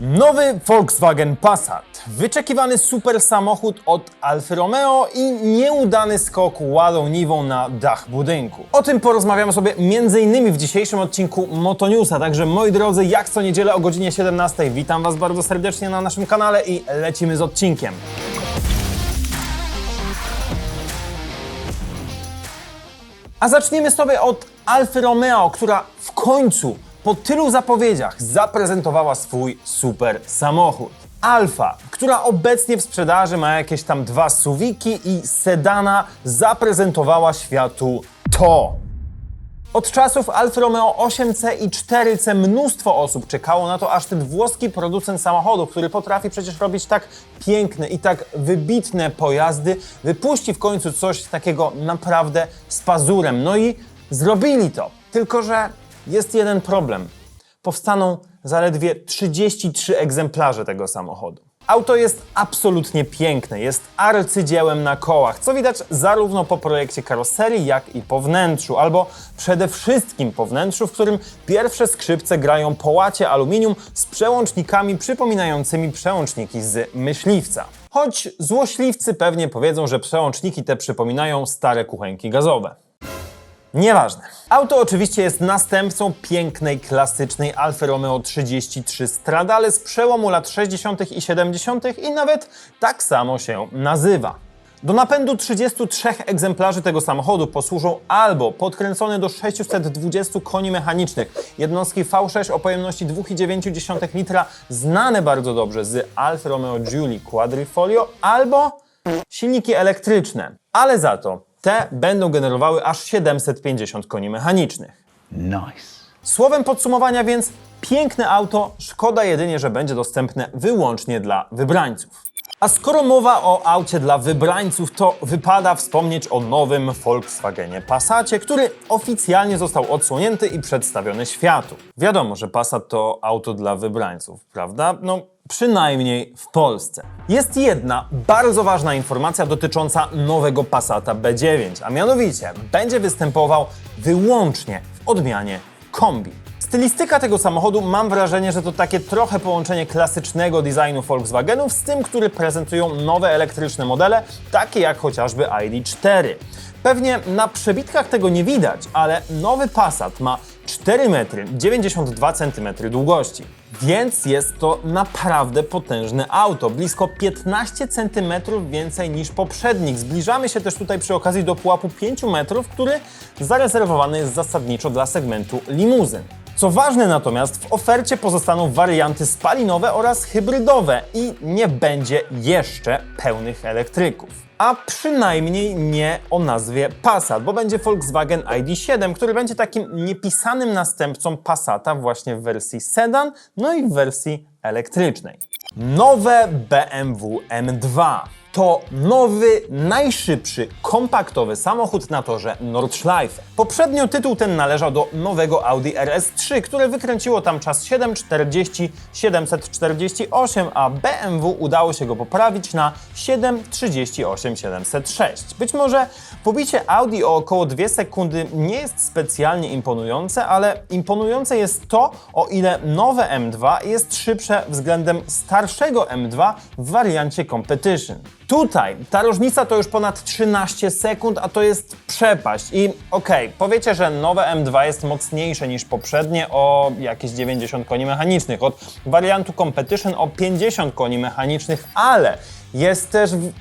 Nowy Volkswagen Passat, wyczekiwany super samochód od Alfa Romeo i nieudany skok ładą niwą na dach budynku. O tym porozmawiamy sobie m.in. w dzisiejszym odcinku Motonewsa, także moi drodzy, jak co niedzielę o godzinie 17 witam Was bardzo serdecznie na naszym kanale i lecimy z odcinkiem. A zaczniemy sobie od Alfa Romeo, która w końcu po tylu zapowiedziach zaprezentowała swój super samochód. Alfa, która obecnie w sprzedaży ma jakieś tam dwa suwiki i sedana, zaprezentowała światu to. Od czasów Alfa Romeo 8C i 4C mnóstwo osób czekało na to, aż ten włoski producent samochodów, który potrafi przecież robić tak piękne i tak wybitne pojazdy, wypuści w końcu coś takiego naprawdę z pazurem. No i zrobili to. Tylko, że jest jeden problem. Powstaną zaledwie 33 egzemplarze tego samochodu. Auto jest absolutnie piękne, jest arcydziełem na kołach, co widać zarówno po projekcie karoserii, jak i po wnętrzu, albo przede wszystkim po wnętrzu, w którym pierwsze skrzypce grają po łacie aluminium z przełącznikami przypominającymi przełączniki z myśliwca. Choć złośliwcy pewnie powiedzą, że przełączniki te przypominają stare kuchenki gazowe. Nieważne. Auto oczywiście jest następcą pięknej, klasycznej Alfa Romeo 33 Stradale z przełomu lat 60. i 70. i nawet tak samo się nazywa. Do napędu 33 egzemplarzy tego samochodu posłużą albo podkręcone do 620 koni mechanicznych jednostki V6 o pojemności 2,9 litra, znane bardzo dobrze z Alfa Romeo Giulia Quadrifoglio, albo silniki elektryczne, ale za to te będą generowały aż 750 koni mechanicznych. Nice. Słowem podsumowania więc piękne auto, szkoda jedynie, że będzie dostępne wyłącznie dla wybrańców. A skoro mowa o aucie dla wybrańców, to wypada wspomnieć o nowym Volkswagenie Passacie, który oficjalnie został odsłonięty i przedstawiony światu. Wiadomo, że Passat to auto dla wybrańców, prawda? No, przynajmniej w Polsce. Jest jedna bardzo ważna informacja dotycząca nowego Passata B9, a mianowicie będzie występował wyłącznie w odmianie kombi. Stylistyka tego samochodu mam wrażenie, że to takie trochę połączenie klasycznego designu Volkswagenów z tym, który prezentują nowe elektryczne modele, takie jak chociażby ID4. Pewnie na przebitkach tego nie widać, ale nowy Passat ma 4 metry 92 cm długości. Więc jest to naprawdę potężne auto, blisko 15 cm więcej niż poprzednik. Zbliżamy się też tutaj przy okazji do pułapu 5 metrów, który zarezerwowany jest zasadniczo dla segmentu limuzyn. Co ważne natomiast, w ofercie pozostaną warianty spalinowe oraz hybrydowe i nie będzie jeszcze pełnych elektryków. A przynajmniej nie o nazwie Passat, bo będzie Volkswagen ID7, który będzie takim niepisanym następcą Passata właśnie w wersji sedan, no i w wersji elektrycznej. Nowe BMW M2 to nowy, najszybszy, kompaktowy samochód na torze Nordschleife. Poprzednio tytuł ten należał do nowego Audi RS3, które wykręciło tam czas 7.40-748, a BMW udało się go poprawić na 7.38-706. Być może pobicie Audi o około 2 sekundy nie jest specjalnie imponujące, ale imponujące jest to, o ile nowe M2 jest szybsze względem starszego M2 w wariancie Competition. Tutaj ta różnica to już ponad 13 sekund, a to jest przepaść. I okej, powiecie, że nowe M2 jest mocniejsze niż poprzednie o jakieś 90 koni mechanicznych, od wariantu Competition o 50 koni mechanicznych, ale jest też w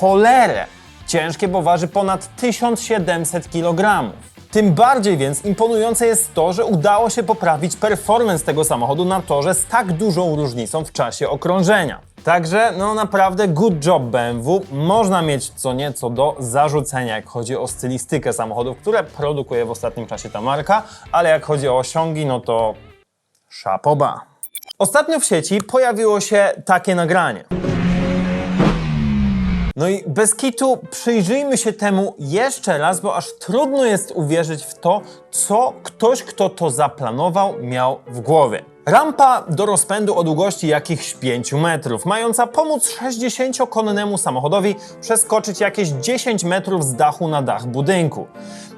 cholerę ciężkie, bo waży ponad 1700 kg. Tym bardziej więc imponujące jest to, że udało się poprawić performance tego samochodu na torze z tak dużą różnicą w czasie okrążenia. Także, no naprawdę good job BMW. Można mieć co nieco do zarzucenia, jak chodzi o stylistykę samochodów, które produkuje w ostatnim czasie ta marka, ale jak chodzi o osiągi, no to szapoba. Ostatnio w sieci pojawiło się takie nagranie. No i bez kitu przyjrzyjmy się temu jeszcze raz, bo aż trudno jest uwierzyć w to, co ktoś, kto to zaplanował, miał w głowie. Rampa do rozpędu o długości jakichś 5 metrów, mająca pomóc 60-konnemu samochodowi przeskoczyć jakieś 10 metrów z dachu na dach budynku.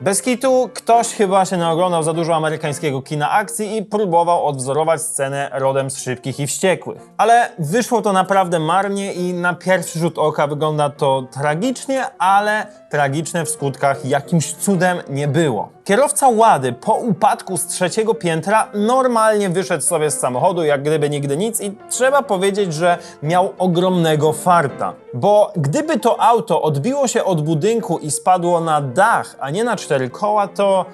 Bez kitu ktoś chyba się naoglądał za dużo amerykańskiego kina akcji i próbował odwzorować scenę rodem z szybkich i wściekłych. Ale wyszło to naprawdę marnie i na pierwszy rzut oka wygląda to tragicznie, ale tragiczne w skutkach jakimś cudem nie było. Kierowca Łady po upadku z trzeciego piętra normalnie wyszedł sobie z samochodu, jak gdyby nigdy nic i trzeba powiedzieć, że miał ogromnego farta. Bo gdyby to auto odbiło się od budynku i spadło na dach, a nie na cztery koła, to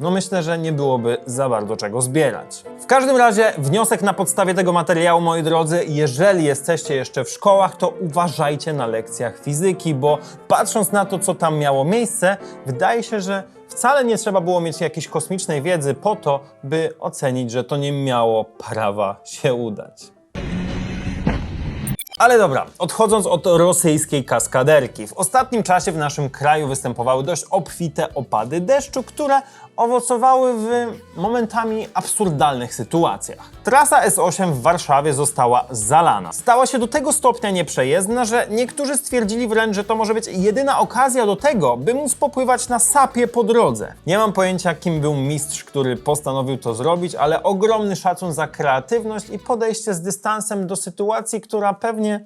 no myślę, że nie byłoby za bardzo czego zbierać. W każdym razie wniosek na podstawie tego materiału, moi drodzy, jeżeli jesteście jeszcze w szkołach, to uważajcie na lekcjach fizyki, bo patrząc na to, co tam miało miejsce, wydaje się, że wcale nie trzeba było mieć jakiejś kosmicznej wiedzy po to, by ocenić, że to nie miało prawa się udać. Ale dobra, odchodząc od rosyjskiej kaskaderki, w ostatnim czasie w naszym kraju występowały dość obfite opady deszczu, które owocowały w momentami absurdalnych sytuacjach. Trasa S8 w Warszawie została zalana. Stała się do tego stopnia nieprzejezdna, że niektórzy stwierdzili wręcz, że to może być jedyna okazja do tego, by móc popływać na sapie po drodze. Nie mam pojęcia, kim był mistrz, który postanowił to zrobić, ale ogromny szacun za kreatywność i podejście z dystansem do sytuacji, która pewnie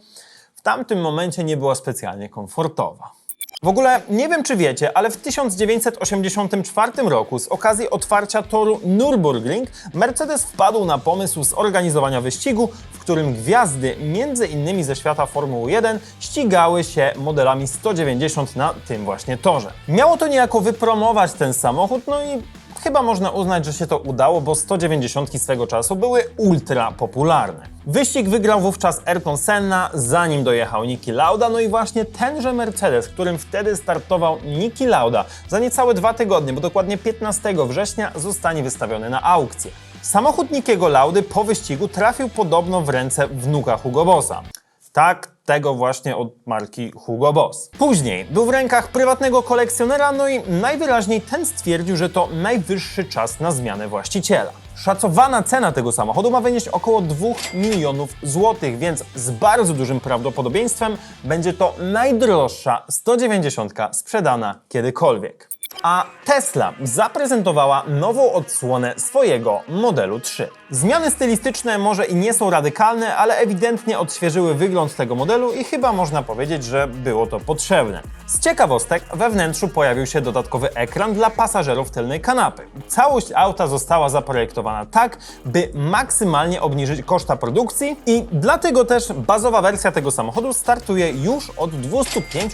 w tamtym momencie nie była specjalnie komfortowa. W ogóle nie wiem, czy wiecie, ale w 1984 roku z okazji otwarcia toru Nürburgring Mercedes wpadł na pomysł zorganizowania wyścigu, w którym gwiazdy, między innymi ze świata Formuły 1, ścigały się modelami 190 na tym właśnie torze. Miało to niejako wypromować ten samochód, no i Chyba można uznać, że się to udało, bo 190 swego czasu były ultra popularne. Wyścig wygrał wówczas Ayrton Senna, zanim dojechał Niki Lauda, no i właśnie tenże Mercedes, którym wtedy startował Niki Lauda, za niecałe dwa tygodnie, bo dokładnie 15 września zostanie wystawiony na aukcję. Samochód Nikiego Laudy po wyścigu trafił podobno w ręce wnuka Hugo Bossa. Tak, tego właśnie od marki Hugo Boss. Później był w rękach prywatnego kolekcjonera, no i najwyraźniej ten stwierdził, że to najwyższy czas na zmianę właściciela. Szacowana cena tego samochodu ma wynieść około 2 milionów złotych, więc z bardzo dużym prawdopodobieństwem będzie to najdroższa 190 sprzedana kiedykolwiek. A Tesla zaprezentowała nową odsłonę swojego modelu 3. Zmiany stylistyczne może i nie są radykalne, ale ewidentnie odświeżyły wygląd tego modelu i chyba można powiedzieć, że było to potrzebne. Z ciekawostek we wnętrzu pojawił się dodatkowy ekran dla pasażerów tylnej kanapy. Całość auta została zaprojektowana tak, by maksymalnie obniżyć koszta produkcji i dlatego też bazowa wersja tego samochodu startuje już od 205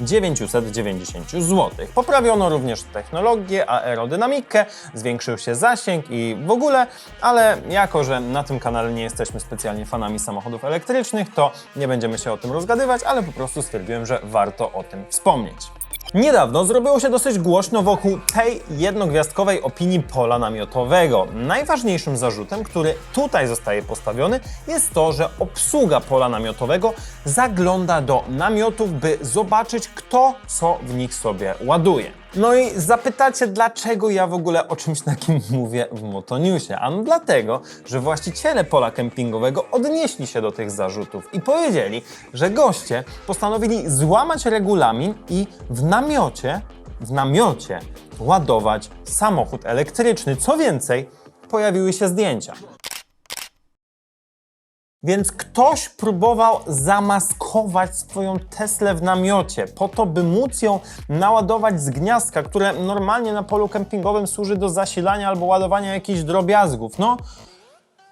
990 zł. Poprawiono również technologię, aerodynamikę, zwiększył się zasięg i w ogóle, ale jako, że na tym kanale nie jesteśmy specjalnie fanami samochodów elektrycznych, to nie będziemy się o tym rozgadywać, ale po prostu stwierdziłem, że warto o tym wspomnieć. Niedawno zrobiło się dosyć głośno wokół tej jednogwiazdkowej opinii pola namiotowego. Najważniejszym zarzutem, który tutaj zostaje postawiony, jest to, że obsługa pola namiotowego zagląda do namiotów, by zobaczyć, kto co w nich sobie ładuje. No i zapytacie, dlaczego ja w ogóle o czymś takim mówię w Motoniusie? Ano dlatego, że właściciele pola kempingowego odnieśli się do tych zarzutów i powiedzieli, że goście postanowili złamać regulamin i w namiocie, w namiocie ładować samochód elektryczny. Co więcej, pojawiły się zdjęcia. Więc ktoś próbował zamaskować swoją Teslę w namiocie, po to, by móc ją naładować z gniazdka, które normalnie na polu kempingowym służy do zasilania albo ładowania jakichś drobiazgów. No,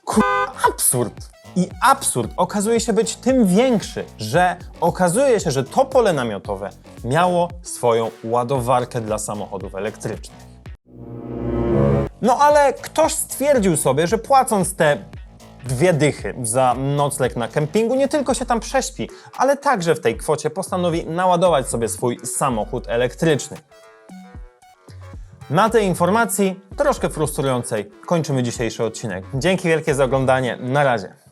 kur... absurd. I absurd okazuje się być tym większy, że okazuje się, że to pole namiotowe miało swoją ładowarkę dla samochodów elektrycznych. No ale ktoś stwierdził sobie, że płacąc te dwie dychy za nocleg na kempingu, nie tylko się tam prześpi, ale także w tej kwocie postanowi naładować sobie swój samochód elektryczny. Na tej informacji, troszkę frustrującej, kończymy dzisiejszy odcinek. Dzięki wielkie za oglądanie. Na razie.